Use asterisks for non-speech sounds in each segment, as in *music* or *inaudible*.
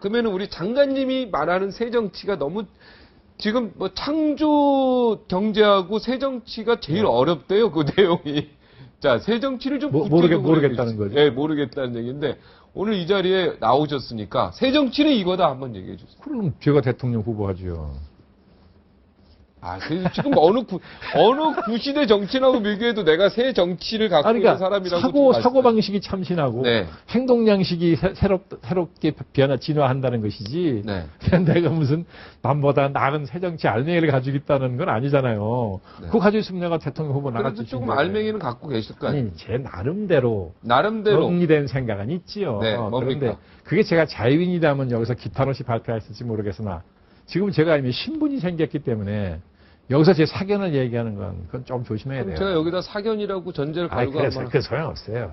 그러면 우리 장관님이 말하는 새 정치가 너무 지금 뭐 창조 경제하고 새 정치가 제일 어렵대요 그 내용이. 자, 새 정치를 좀 네. 모- 모르겠- 모르겠다는. 거죠. 예, 모르겠다는 얘기인데 오늘 이 자리에 나오셨으니까 새 정치는 이거다 한번 얘기해 주세요. 그럼 제가 대통령 후보 하죠. 아, 그래서 지금 어느 구, 어느 구시대 정치라고 비교해도 내가 새 정치를 갖고 아니, 있는 그러니까 사람이라고 사고 사고 방식이 참신하고 네. 행동 양식이 새, 새롭, 새롭게 변화 진화한다는 것이지. 네. *laughs* 내가 무슨 남보다 나은 새 정치 알맹이를 가지고 있다는 건 아니잖아요. 네. 그거 가지고 있으면 내가 대통령 후보 나갈 그래도 수 조금. 알맹이는 갖고 계실 거 아니에요. 아니 제 나름대로 나름대로 정리된 생각은 있지요. 네, 어, 뭡니까? 그런데 그게 제가 자유인이라면 여기서 기타노시 발표했을지 모르겠으나 지금 제가 이미 신분이 생겼기 때문에 여기서 제 사견을 얘기하는 건 그건 좀 조심해야 돼요. 제가 여기다 사견이라고 전제를 걸고 그래서 한번 그 소용없어요.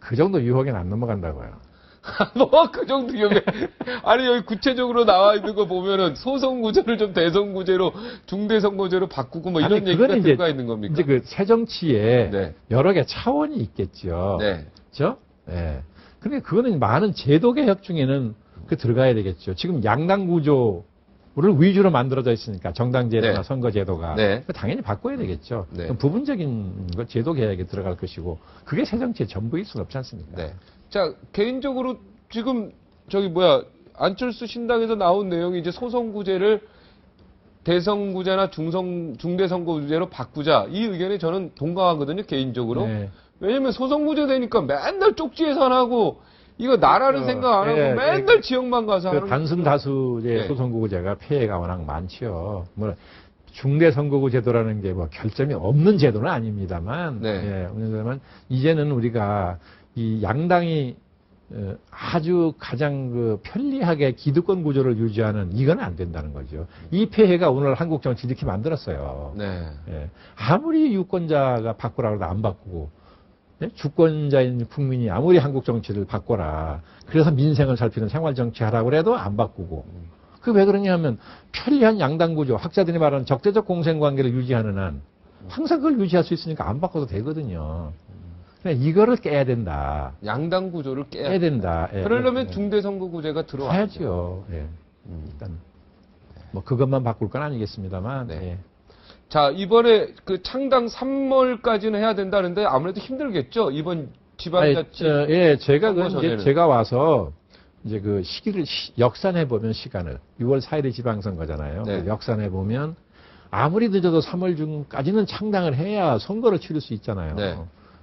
그 정도 유혹에는 안 넘어간다고요. *laughs* 뭐 그 정도 기억에 아니 여기 구체적으로 나와 있는 거 보면은 소송 구제를 좀 대선 구제로 중대 선거제로 바꾸고 뭐 이런 아니, 얘기가 들어가 있는 겁니까? 이제 그 새정치에 네. 여러 개 차원이 있겠죠. 네. 그죠? 예. 근데 그거는 많은 제도 개혁 중에는 그 들어가야 되겠죠. 지금 양당 구조 를 위주로 만들어져 있으니까 정당 제도나 네. 선거 제도가 네. 당연히 바꿔야 되겠죠. 네. 부분적인 거 제도 개혁에 들어갈 것이고 그게 새 정치의 전부일 수는 없지 않습니까? 네. 자, 개인적으로 지금 저기 뭐야 안철수 신당에서 나온 내용이 이제 소송 구제를 대선 구제나 중성 중대 선거 구제로 바꾸자 이 의견에 저는 동감하거든요 개인적으로. 네. 왜냐면 소송 구제 되니까 맨날 쪽지 예산하고 이거 나라는 어, 생각 안 하고 예, 맨날 예. 지역만 가서 그 하는 단순 다수의 네. 소선거구제가 피해가 워낙 많죠. 뭐 중대 선거구 제도라는 게 뭐 결점이 없는 제도는 아닙니다만, 네. 예, 없는데만 이제는 우리가 이 양당이 어, 아주 가장 그 편리하게 기득권 구조를 유지하는 이건 안 된다는 거죠. 이 폐해가 오늘 한국 정치 이렇게 만들었어요. 네. 예. 아무리 유권자가 바꾸라고 해도 안 바꾸고, 예? 주권자인 국민이 아무리 한국 정치를 바꿔라. 그래서 민생을 살피는 생활 정치 하라고 해도 안 바꾸고. 그 왜 그러냐 하면 편리한 양당 구조, 학자들이 말하는 적대적 공생 관계를 유지하는 한 항상 그걸 유지할 수 있으니까 안 바꿔도 되거든요. 그냥 이거를 깨야 된다. 양당 구조를 깨야 깨야 된다. 예. 그러려면 예. 중대 선거 구제가 들어와야죠. 예. 음. 일단 뭐 그것만 바꿀 건 아니겠습니다만. 네. 예. 자, 이번에 그 창당 3월까지는 해야 된다는데 아무래도 힘들겠죠? 이번 아니, 지방자치. 저, 예, 제가 그 이제. 제가 와서 이제 그 시기를 시- 역산해 보면 시간을 6월 4일이 지방선거잖아요. 네. 역산해 보면 아무리 늦어도 3월 중까지는 창당을 해야 선거를 치를 수 있잖아요. 네.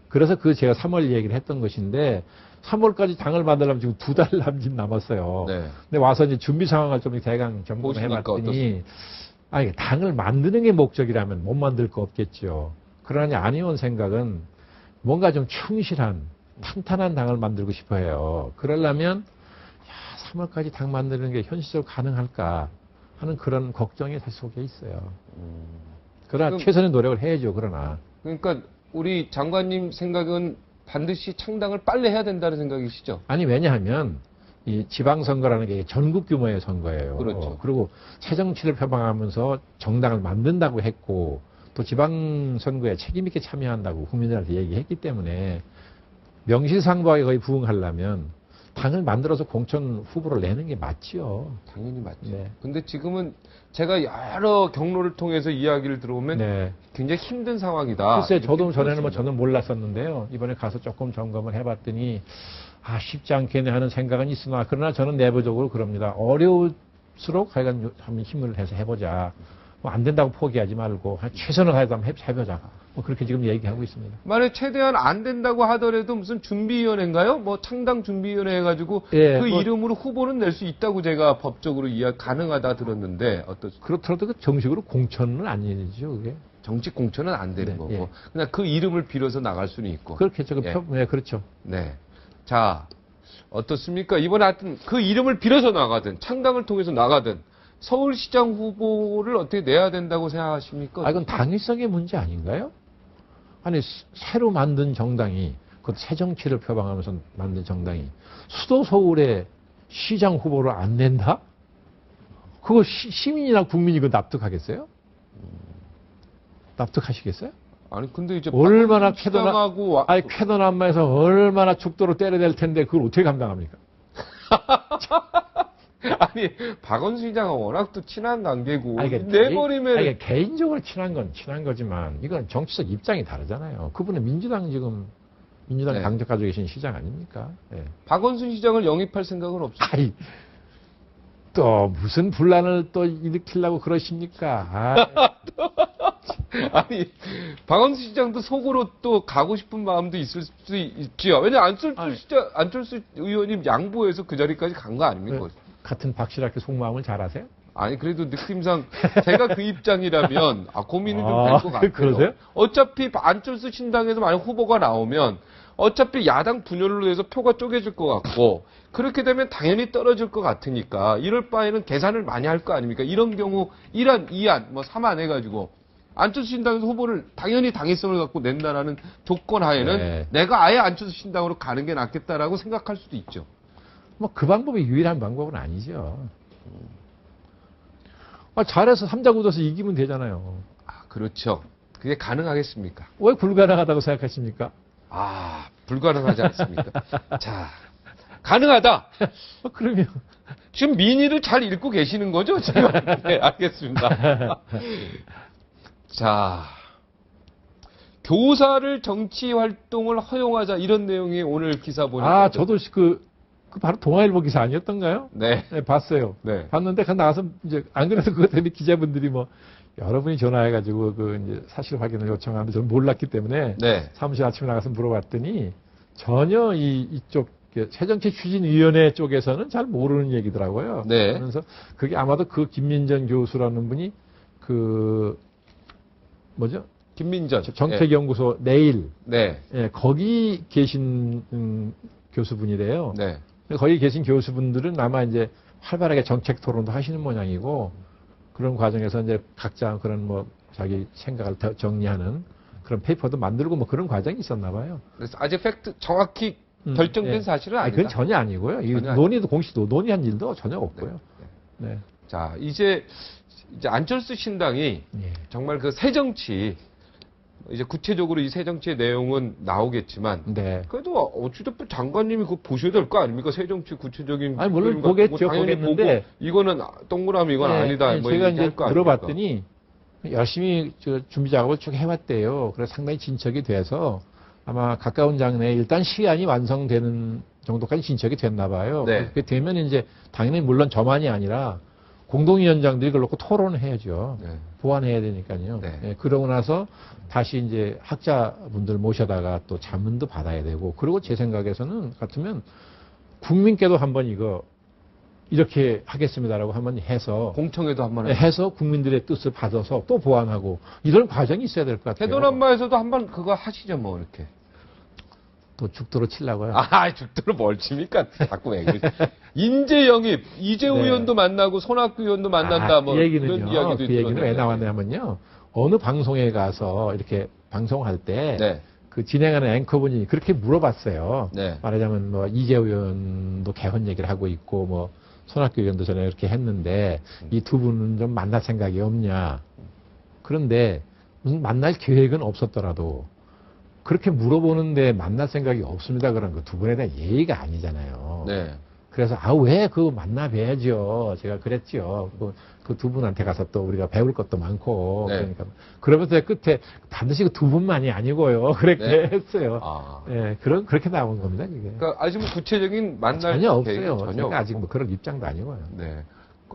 그래서 그 제가 3월 얘기를 했던 것인데 3월까지 당을 만들려면 지금 두 달 *laughs* 남짓 남았어요. 네. 근데 와서 이제 준비 상황을 좀 대강 점검해 봤더니 아니 당을 만드는 게 목적이라면 못 만들 거 없겠죠. 그러니 아니온 생각은 뭔가 좀 충실한 탄탄한 당을 만들고 싶어 해요. 그러려면 야, 3월까지 당 만드는 게 현실적으로 가능할까 하는 그런 걱정이 제 속에 있어요. 그러나 최선의 노력을 해야죠. 그러나 그러니까 우리 장관님 생각은 반드시 창당을 빨리 해야 된다는 생각이시죠? 아니 왜냐하면 이 지방선거라는 게 전국 규모의 선거예요. 그렇죠. 그리고 새정치를 표방하면서 정당을 만든다고 했고 또 지방선거에 책임있게 참여한다고 국민들한테 얘기했기 때문에 명실상부하게 거의 부응하려면 당을 만들어서 공천 후보를 내는 게 맞지요. 당연히 맞죠. 네. 근데 지금은 제가 여러 경로를 통해서 이야기를 들어오면 네. 굉장히 힘든 상황이다. 글쎄, 저도 전에는 뭐. 저는 몰랐었는데요. 이번에 가서 조금 점검을 해봤더니 아 쉽지 않겠네 하는 생각은 있으나 그러나 저는 내부적으로 그럽니다. 어려울수록 하여간 요- 한번 힘을 내서 해보자. 뭐 안 된다고 포기하지 말고 한 최선을 해- 해보자. 뭐 그렇게 지금 얘기하고 있습니다. 만약 최대한 안 된다고 하더라도 무슨 준비위원회인가요? 뭐 창당 준비위원회 해가지고 예, 그 뭐- 이름으로 후보는 낼 수 있다고 제가 법적으로 이야 가능하다 들었는데 어떻 그렇더라도 그 정식으로 공천은 아니죠, 그게. 정식 공천은 안 되는 네, 거고 예. 그냥 그 이름을 빌어서 나갈 수는 있고. 그렇겠죠. 그 예. 표, 네, 그렇죠. 네. 자, 어떻습니까? 이번에 하여튼 그 이름을 빌어서 나가든 창당을 통해서 나가든 서울시장 후보를 어떻게 내야 된다고 생각하십니까? 아, 이건 당위성의 문제 아닌가요? 아니, 스- 새로 만든 정당이, 그 새 정치를 표방하면서 만든 정당이 수도 서울의 시장 후보를 안 낸다? 그거 시, 민이나 국민이 그 납득하겠어요? 납득하시겠어요? 아니 근데 이제 얼마나 시장하고 와- 아니, 쾌도 남마에서 얼마나 죽도록 때려댈 텐데 그걸 어떻게 감당합니까? *laughs* 아니 박원순 시장은 워낙 또 친한 관계고 아니, 그러니까 내버리면 개인, 아니, 그러니까 개인적으로 친한 건 친한 거지만 이건 정치적 입장이 다르잖아요. 그분은 민주당 지금 민주당 네. 당적 가지고 계신 시장 아닙니까? 예. 박원순 시장을 영입할 생각은 없어요. 아이 또 무슨 분란을 또 일으키려고 그러십니까? 아, *laughs* *laughs* 아니 박원순 시장도 속으로 또 가고 싶은 마음도 있을 수 있지요. 왜냐 안철수 아니. 시장 안철수 의원님 양보해서 그 자리까지 간 거 아닙니까? 그 같은 박실학교 속마음을 잘 아세요? 아니 그래도 느낌상 제가 그 입장이라면 아 고민은 좀 아, 될것 같아요. 그러세요? 어차피 안철수 신당에서 만약 후보가 나오면 어차피 야당 분열로 돼서 표가 쪼개질 것 같고 그렇게 되면 당연히 떨어질 것 같으니까 이럴 바에는 계산을 많이 할 거 아닙니까? 이런 경우 1안, 2안, 뭐 3안 해가지고 안철수 신당에서 후보를 당연히 당위성을 갖고 낸다라는 조건 하에는 네. 내가 아예 안철수 신당으로 가는 게 낫겠다라고 생각할 수도 있죠. 뭐 그 방법이 유일한 방법은 아니죠. 아, 잘해서 삼자 굳어서 이기면 되잖아요. 아 그렇죠. 그게 가능하겠습니까? 왜 불가능하다고 생각하십니까? 아, 불가능하지 않습니까? *laughs* 자, 가능하다. 어, 그러면 지금 민의를 잘 읽고 계시는 거죠? 지금? *laughs* 네, 알겠습니다. *laughs* 자, 교사를 정치 활동을 허용하자 이런 내용이 오늘 기사 보니까 아 저도 그, 그 바로 동아일보 기사 아니었던가요? 네, 네, 봤어요. 네, 봤는데 그 나가서 이제 안 그래도 그것 때문에 기자분들이 뭐 여러분이 전화해가지고 그 이제 사실 확인을 요청하는데 저는 몰랐기 때문에 네, 사무실 아침에 나가서 물어봤더니 전혀 이 이쪽 그 새정치 추진위원회 쪽에서는 잘 모르는 얘기더라고요. 네. 그래서 그게 아마도 그 김민정 교수라는 분이 그 뭐죠 김민전 정책연구소 내일 네, 예, 거기 계신 음, 교수분이래요. 네, 거기 계신 교수분들은 아마 이제 활발하게 정책 토론도 하시는 모양이고 그런 과정에서 이제 각자 그런 뭐 자기 생각을 더 정리하는 그런 페이퍼도 만들고 뭐 그런 과정이 있었나 봐요. 그래서 아직 팩트 정확히 음, 결정된 예. 사실은 아니, 아니다. 그건 전혀 아니고요. 이 전혀 논의도 공시도 논의한 일도 전혀 없고요. 네. 자, 이제 이제 안철수 신당이 예. 정말 그 새 정치 이제 구체적으로 이 새 정치의 내용은 나오겠지만 네. 그래도 어찌됐든 장관님이 그거 보셔야 될 거 아닙니까? 새 정치 구체적인 아니, 물론 보겠죠, 당연히 보겠는데. 보고 이거는 동그라미 이건 네, 아니다. 아니, 뭐 제가 이제 아닙니까? 들어봤더니 열심히 저 준비 작업을 쭉 해왔대요. 그래서 상당히 진척이 돼서 아마 가까운 장래에 일단 시안이 완성되는 정도까지 진척이 됐나 봐요. 네. 그렇게 되면 이제 당연히 물론 저만이 아니라 공동위원장들이 그걸 놓고 토론해야죠. 네. 보완해야 되니까요. 네. 예, 그러고 나서 다시 이제 학자분들 모셔다가 또 자문도 받아야 되고 그리고 제 생각에서는 같으면 국민께도 한번 이거 이렇게 하겠습니다라고 한번 해서 공청회도 한번 네, 해서 국민들의 뜻을 받아서 또 보완하고 이런 과정이 있어야 될 것 같아요. 태도남마에서도 한번 그거 하시죠 뭐 이렇게. 또 죽도로 치려고요. 아, 죽도록 뭘 칩니까? 자꾸 왜 그래. 인재 영입, 이재우 네. 의원도 만나고 손학규 의원도 만난다 아, 뭐그 얘기는요. 이런 이야기도 그 얘기는 왜. 나왔냐면요. 어느 방송에 가서 이렇게 방송할 때 네. 그 진행하는 앵커분이 그렇게 물어봤어요. 네. 말하자면 뭐 이재우 의원도 개헌 얘기를 하고 있고 뭐 손학규 의원도 전에 이렇게 했는데 음. 이두 분은 좀 만날 생각이 없냐. 그런데 무슨 만날 계획은 없었더라도 그렇게 물어보는데 만날 생각이 없습니다. 그런 거 두 분에 대한 예의가 아니잖아요. 네. 그래서 아 왜그 만나 뵈야죠. 제가 그랬죠. 그두 분한테 가서 또 우리가 배울 것도 많고 네. 그러니까 그러면서 끝에 반드시 그 두 분만이 아니고요. *laughs* 그렇게 네. 했어요. 아. 예, 그런 그렇게 나온 겁니다. 그게 그러니까 아직 뭐 구체적인 만날 전혀 없어요. 전혀 아직. 뭐 그런 입장도 아니고요. 네.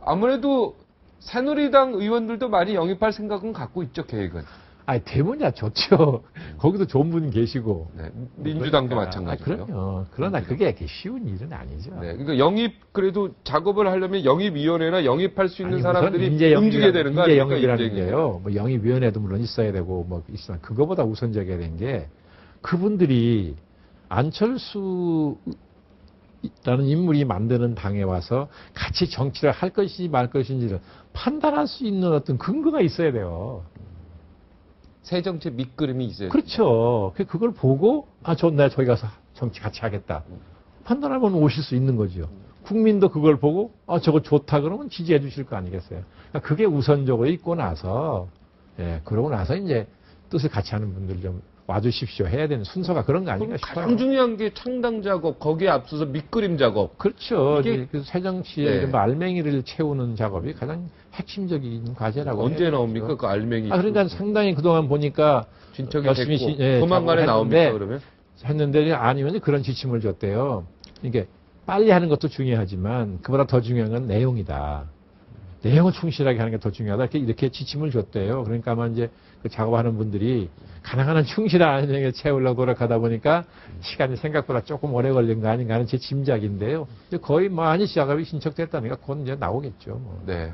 아무래도 새누리당 의원들도 많이 영입할 생각은 갖고 있죠, 계획은. 아니 되면야 좋죠. *laughs* 거기도 좋은 분 계시고 네. 민주당도 그러니까. 마찬가지고요. 아, 그럼요. 그러나 그게 이렇게 쉬운 일은 아니죠. 네. 그러니까 영입 그래도 작업을 하려면 영입위원회나 영입할 수 있는 아니, 사람들이 인재 움직여야 되는 거 인재 아닙니까? 영입이라는 게요. 뭐 영입위원회도 물론 있어야 되고 뭐 있으나 그거보다 우선적이어야 되는 게 그분들이 안철수 라는 인물이 만드는 당에 와서 같이 정치를 할 것인지 말 것인지를 판단할 수 있는 어떤 근거가 있어야 돼요. 새 정치 밑그림이 있어요. 그렇죠. 그- 그걸 보고 아, 전 내가 저기 가서 정치 같이 하겠다. 판단하면 오실 수 있는 거죠. 국민도 그걸 보고 아, 저거 좋다 그러면 지지해 주실 거 아니겠어요. 그러니까 그게 우선적으로 있고 나서 예, 그러고 나서 이제 뜻을 같이 하는 분들 좀 와주십시오 해야 되는 순서가 그런 거 아닌가 싶어요. 가장 중요한 게 창당 작업, 거기에 앞서서 밑그림 작업. 그렇죠. 이게- 이게 그 새정치의 네. 알맹이를 채우는 작업이 가장 핵심적인 과제라고 언제. 나옵니까? 그 알맹이. 아, 그러니까 상당히 그동안 보니까 진척이 열심히 됐고 시- 예, 조만간에 나옵니까 그러면? 했는데 아니면 그런 지침을 줬대요. 이게 빨리 하는 것도 중요하지만 그보다 더 중요한 건 내용이다. 내용을 충실하게 하는 게 더 중요하다. 이렇게, 이렇게 지침을 줬대요. 그러니까 아마 이제 그 작업하는 분들이 가능한 한 충실한 내용에 채우려고 노력하다 보니까 시간이 생각보다 조금 오래 걸린 거 아닌가 하는 제 짐작인데요. 거의 많이 작업이 신청됐다니까 곧 이제 나오겠죠. 뭐. 네.